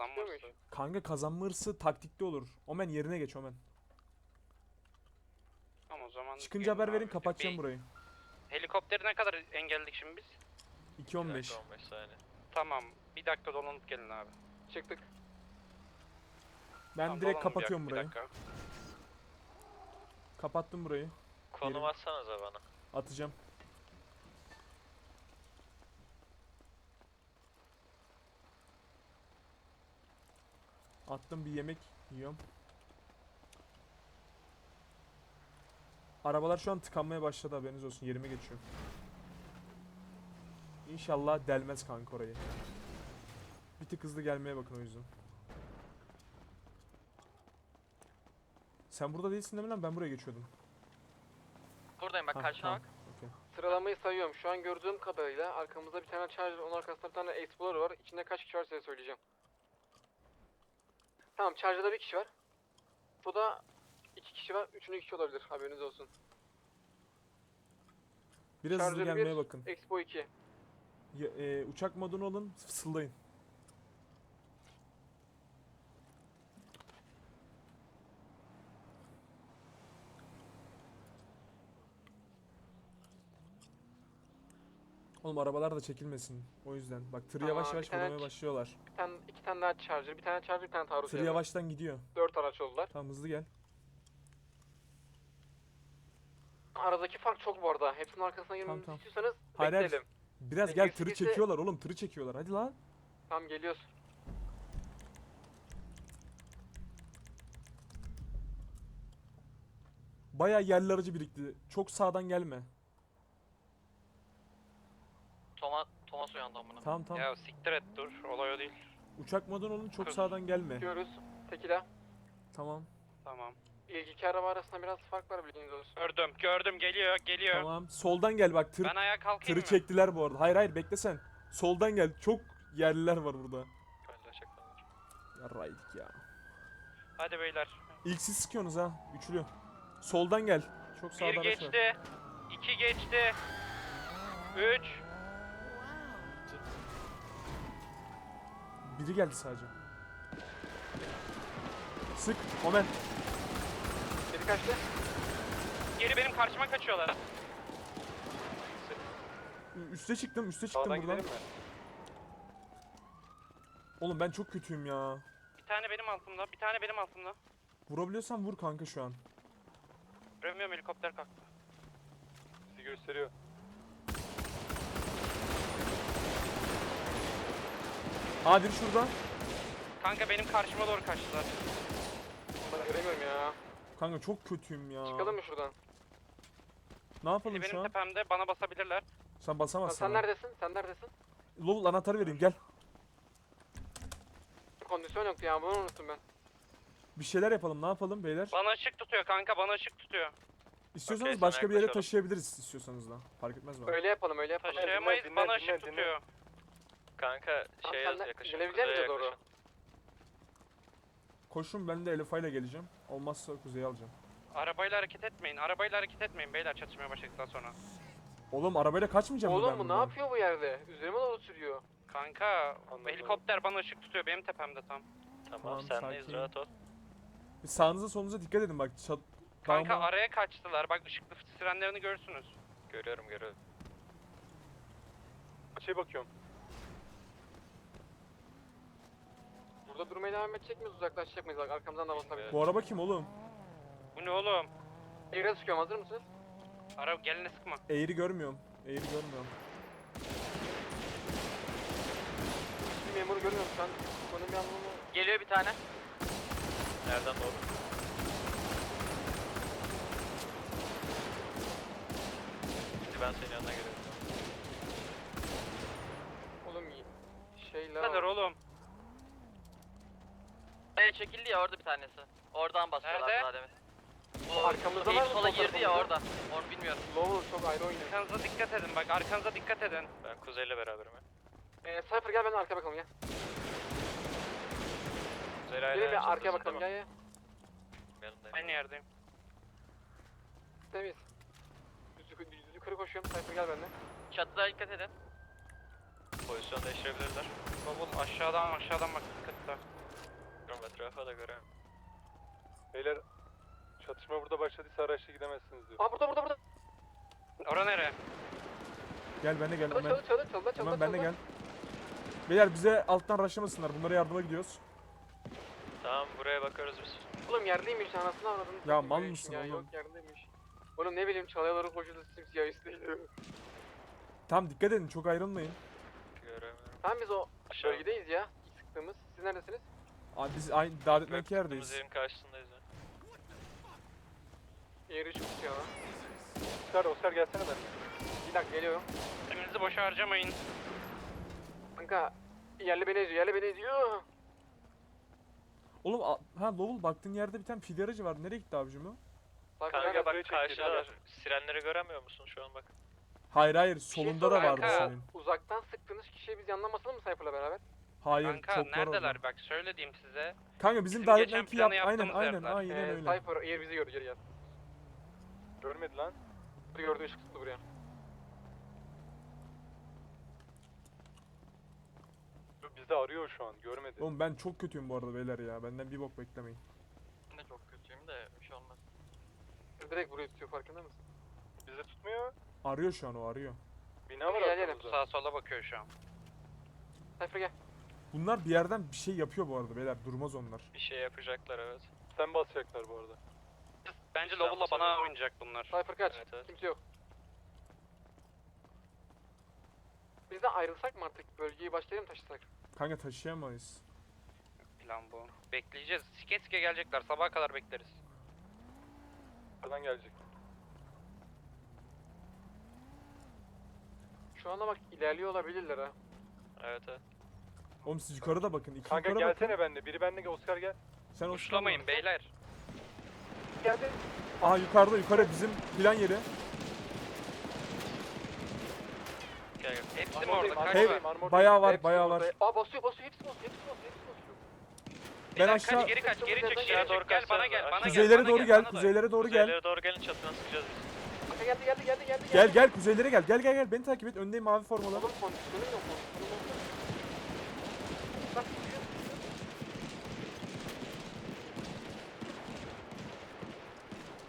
Kazanma hırsı. Kanka kazanma hırsı taktikte olur. Omen yerine geç Omen. Tamam o zaman. Çıkınca haber verin kapatacağım burayı. Helikopteri ne kadar engelledik şimdi biz? 2.15. 15 saniye. Tamam. Bir dakika dolanıp gelin abi. Çıktık. Ben Tamam, direkt dolanın bir kapatıyorum burayı. Bir dakika. Kapattım burayı. Konum Yerim. atsanıza bana. Atacağım. Attım bir yemek yiyorum. Arabalar şu an tıkanmaya başladı haberiniz olsun. Yerime geçiyorum. İnşallah delmez kanka orayı. Bir tık hızlı gelmeye bakın o yüzden. Sen burada değilsin değil mi lan? Ben buraya geçiyordum. Buradayım bak Ha, karşına tamam, bak. Sıralamayı sayıyorum. Şu an gördüğüm kadarıyla arkamızda bir tane Charger, onun arkasında bir tane Explorer var. İçinde kaç kişi var size söyleyeceğim. Tamam, Charger'da bir kişi var. Bu da iki kişi var. Üçüncü kişi olabilir. Haberiniz olsun. Biraz hızlı Charger gelmeye 1, bakın. Expo 2. Ya- e, uçak modunu alın, fısıldayın. Oğlum arabalar da çekilmesin. O yüzden. Bak tır yavaş bir yavaş tane vurmaya başlıyorlar. Bir tane, iki tane daha Charger, bir tane Charger, bir tane Taurus. Tır yavaştan gidiyor. Dört araç oldular. Tamam hızlı gel. Aradaki fark çok bu arada. Hepsinin arkasına girmemizi tamam. istiyorsanız Hayır, hayır. bekleyelim. Biraz E, gel tırı gitse- çekiyorlar oğlum tırı çekiyorlar. Hadi lan. Tamam geliyoruz. Baya yerli aracı birikti. Çok sağdan gelme. Thomas uyandı amına. Tamam tamam. Ya siktir et dur. Olay o değil. Uçak modunu olun çok Kız. sağdan gelme. Gidiyoruz. Tekila. Tamam. Tamam. İlk iki araba arasında biraz fark var bilginiz olsun. Gördüm. Gördüm. Geliyor. Geliyor. Tamam. Soldan gel bak tır Ben ayağa kalkayım Tırı mı? çektiler bu arada. Hayır hayır bekle sen. Soldan gel. Çok yerliler var burada. Paylaşacak bana. Yarraydık ya. Hadi beyler. İlk siz sıkıyorsunuz ha. Üçlü. Soldan gel. Çok sağda Bir araç var. geçti. iki geçti. Üç. Biri geldi sadece. Sık. Omen. Biri kaçtı? Geri benim karşıma kaçıyorlar. Ü- Üste çıktım. Üste çıktım buradan. Oğlum ben çok kötüyüm ya. Bir tane benim altımda. Bir tane benim altımda. Vurabiliyorsan vur kanka şu an. Premium helikopter kalktı. Bizi gösteriyor. Aa biri şurada. Kanka benim karşıma doğru kaçtılar. Ben göremiyorum ya. Kanka çok kötüyüm ya. Çıkalım mı şuradan? Ne yapalım Biri şu benim an? tepemde bana basabilirler. Sen Lan basamazsın. sen ama. neredesin? Sen neredesin? Lol anahtarı vereyim gel. Kondisyon yoktu ya bunu unuttum ben. Bir şeyler yapalım. Ne yapalım beyler? Bana ışık tutuyor kanka bana ışık tutuyor. İstiyorsanız Okey, başka bir yere taşıyabiliriz istiyorsanız da. Fark etmez bana. Öyle yapalım öyle yapalım. Taşıyamayız Dinle, bana dinle, ışık dinle. tutuyor. Kanka şey yaz de yakışın. gelebilecek doğru? yaklaşın. Koşun ben de Elif'a ile geleceğim. Olmazsa kuzeye alacağım. Arabayla hareket etmeyin. Arabayla hareket etmeyin beyler çatışmaya başladıktan sonra. Oğlum arabayla kaçmayacağım mı ben Oğlum bu ne yapıyor bu yerde? Üzerime doğru sürüyor. Kanka Anladım. helikopter bana ışık tutuyor benim tepemde tam. Tamam, Tamam, sendeyiz sakin. rahat ol. Bir Sağınıza solunuza dikkat edin bak. Çat... Kanka Dağma- araya kaçtılar bak ışıklı sirenlerini görürsünüz. Görüyorum görüyorum. Şey bakıyorum. Burada durmaya devam edecek miyiz uzaklaşacak mıyız? Bak arkamızdan da basabilir. Bu araba kim oğlum? Bu ne oğlum? Eğre sıkıyorum hazır mısınız? Ara gelene sıkma. Eğri görmüyorum. Eğri görmüyorum. Bir memuru görmüyorum şu an. Konum bir anlamı. Geliyor bir tane. Nereden doğru? Şimdi ben senin yanına geliyorum. Oğlum iyi. Şeyler Neler oğlum? E çekildi ya orada bir tanesi. Oradan basıyorlar Nerede? daha demin. O arkamızda var mı? sola sol girdi ya tarafımızda? orada. Onu bilmiyorum. Lowell çok ayrı oynuyor. Arkanıza dikkat edin bak arkanıza dikkat edin. Ben kuzeyle beraberim ya. Ee, Cypher gel ben arkaya bakalım gel. Kuzeyle hala Gelin bir arkaya bakalım gel gel. Yanındayım. Aynı yerdeyim. Temiz. Düz, yukarı- düz yukarı koşuyorum. Cypher gel benimle. Çatıda dikkat edin. pozisyon değiştirebilirler. Bavul aşağıdan aşağıdan bak sıkıntı. Bilmiyorum etrafa da göre. Beyler çatışma burada başladıysa araçla gidemezsiniz diyor. Aa burada burada burada. Ora nere? Gel ben de gel. Çalı çalı çalı çalı çalı Hemen ben de gel. Beyler bize alttan raşlamasınlar. Bunlara yardıma gidiyoruz. Tamam buraya bakıyoruz biz. Oğlum yerdeymiş anasını avradını. Ya mal mısın ya, oğlum? Yok yerdeymiş. Oğlum ne bileyim çalıyaları koşuyordu simsiyah üstteydi. Tamam dikkat edin çok ayrılmayın. Göremiyorum. Tamam biz o Aşağı. bölgedeyiz ya. Sıktığımız. Siz neredesiniz? Abi biz aynı Davet'teki Bıraktığımız yerdeyiz. yerin karşısındayız. Yeri çok ya. Oscar, Oscar gelsene ben. Bir dakika geliyorum. Elinizi boşa harcamayın. Kanka yerli beni eziyor yerli beni eziyor. Oğlum a- ha Lovul baktığın yerde bir tane fidye aracı var. Nereye gitti abicim o? Bak Kanka bak karşıda sirenleri göremiyor musun şu an bak. Hayır hayır şey solunda da vardı senin. Uzaktan sıktığınız kişiye biz yanlamasın mı Cypher'la beraber? Hayır Kanka çok neredeler orada. bak şöyle diyeyim size. Kanka bizim, Bizim geçen Davet'teki yap planı aynen aynen yerler. aynen Ee, öyle. Cypher eğer bizi gördü geri gel. Görmedi lan. Bizi gördü ışık tuttu buraya. Bizi arıyor şu an görmedi. Oğlum ben çok kötüyüm bu arada beyler ya. Benden bir bok beklemeyin. Ben de çok kötüyüm de bir şey olmaz. Direkt buraya tutuyor farkında mısın? Bizi tutmuyor. Arıyor şu an o arıyor. Bina var arkamızda. Sağa sola bakıyor şu an. Cypher gel. Bunlar bir yerden bir şey yapıyor bu arada beyler. Durmaz onlar. Bir şey yapacaklar evet. Sen basacaklar bu arada. Bence tamam. bana oynayacak bunlar. Cypher kaç. Evet, evet. Kimse yok. Biz de ayrılsak mı artık? Bölgeyi başlayalım taşısak. Kanka taşıyamayız. Plan bu. Bekleyeceğiz. Sike sike gelecekler. Sabaha kadar bekleriz. Buradan gelecek. Şu anda bak ilerliyor olabilirler ha. Evet evet. Oğlum siz yukarıda bakın. İki Kanka yukarı gelsene bakın. bende. Biri bende Oscar gel. Sen o Uçlamayın beyler. Geldi. Aha yukarıda yukarı bizim plan yeri. Gel gel. Hepsi mi orada? Kaç armordayım, var? Bayağı var Hepsi bayağı var. Aa basıyor basıyor hepsi basıyor hepsi basıyor hepsi basıyor. Ben Beyler aşağı kaç geri kaç geri çık geri doğru çık gel bana gel bana gel. kuzeylere bana doğru gel. bana. Kuzeylere doğru gel. Kuzeylere doğru gelin çatına sıkacağız biz. Kanka geldi geldi geldi geldi. Gel gel kuzeylere gel. Gel gel gel. Beni takip et. Öndeyim mavi formalı. Oğlum kondisyonum yok kondisyonum yok. Bak sıkıyor.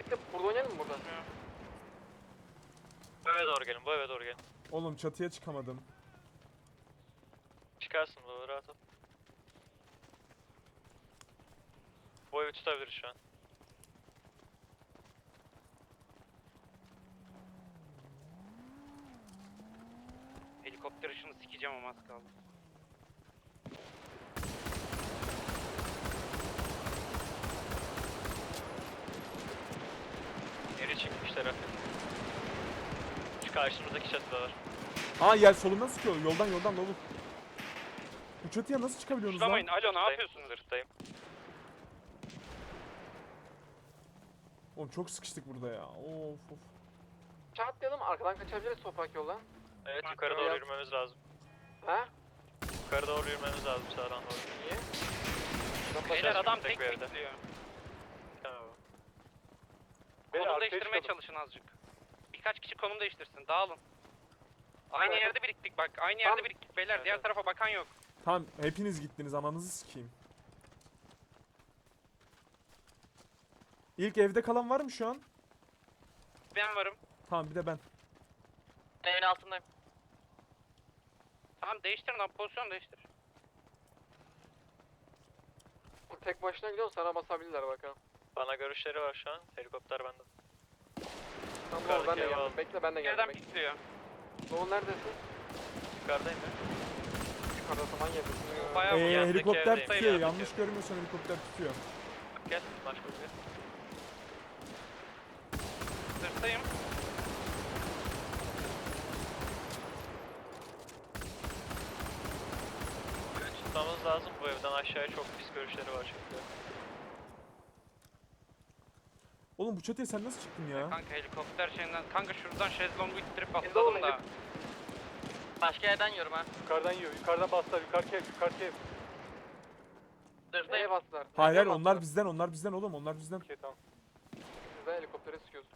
Bekle burada oynayalım mı burada? Bu eve doğru gelin bu eve doğru gelin. Oğlum çatıya çıkamadım. Çıkarsın bu rahat ol. Bu evi tutabiliriz şu an. Helikopter ışını sikeceğim ama az kaldı. Geri çıkmışlar hafif. Karşımızdaki çatıdalar. Aa yer solundan sıkıyor. Yoldan yoldan dolu. Bu çatıya nasıl çıkabiliyorsunuz lan? Uçlamayın. Alo ne yapıyorsunuz? Zırhtayım. Oğlum çok sıkıştık burada ya. Of of. Çatlayalım arkadan kaçabiliriz toprak yoldan. Evet Bak, yukarı doğru yap. yürümemiz lazım. Ha? Yukarı doğru yürümemiz lazım sağdan doğru. Niye? Beyler adam tek bekliyor. Tamam. Beyler Konum arkaya değiştirmeye çıkalım. çalışın azıcık. Birkaç kişi konum değiştirsin. Dağılın. Aynı Evet. yerde biriktik bak. Aynı Tamam. yerde biriktik beyler. Evet, Diğer evet. tarafa bakan yok. Tamam hepiniz gittiniz ananızı sikeyim. İlk evde kalan var mı şu an? Ben varım. Tamam bir de ben. Evin altındayım. Tamam değiştirin abi pozisyon değiştir. Tek başına gidiyorsun sana basabilirler bakalım. Bana görüşleri var şu an. Helikopter bende. Tamam ben de ev geldim. aldım. Bekle ben de geldim. Nereden Bekle. pikliyor? Doğu neredesin? Yukarıdayım ben. Yukarıda saman yerdesin. Bayağı bu Ee, yandaki helikopter evdeyim, tutuyor. yandaki Yanlış görmüyorsan helikopter tutuyor. Gel. Başka bir yer. Sırttayım. Tutmamız lazım. Bu evden aşağıya çok pis görüşleri var çünkü. Oğlum bu çatıya sen nasıl çıktın ya? Kanka helikopter şeyinden. Kanka şuradan şezlongu ittirip oğlum, da. Başka yerden yiyorum ha. Yukarıdan yiyor. Yukarıdan bastılar. Yukarıki ev. Yukarıki ev. Zırhtayım. bastılar? Hayır hayır onlar bizden onlar bizden oğlum onlar bizden. Okey tamam. Biz de helikoptere sıkıyoruz.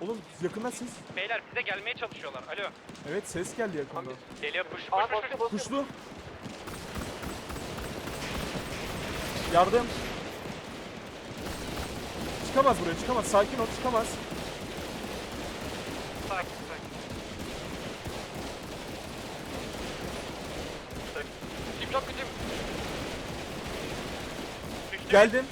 Oğlum yakında ses. Beyler bize gelmeye çalışıyorlar. Alo. Evet ses geldi yakında. Geliyor push Aa push push. basıyor. Kuşlu. Yardım. Çıkamaz buraya çıkamaz. Sakin ol çıkamaz. Sakin sakin. Çok kötüyüm. Geldim.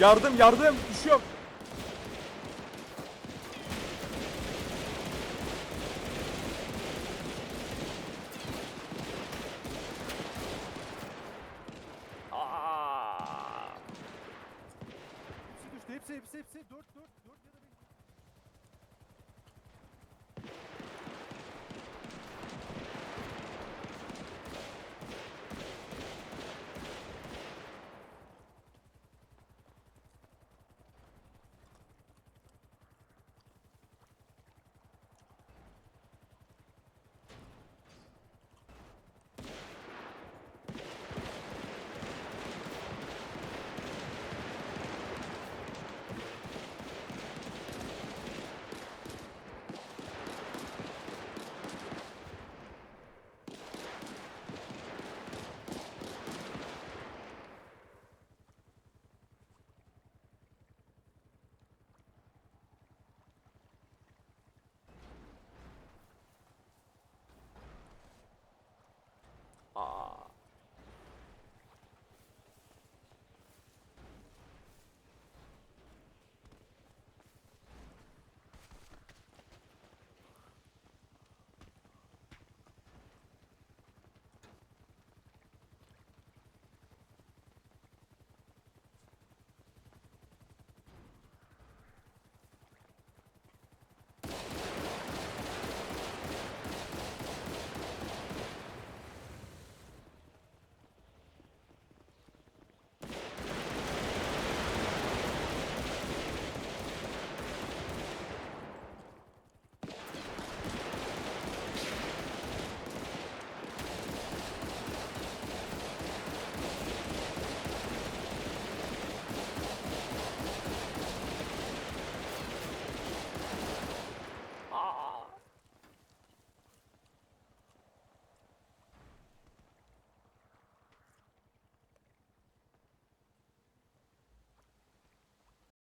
Yardım yardım düşüyorum. Aa! Hepsi düştü hepsi hepsi hepsi. Dur.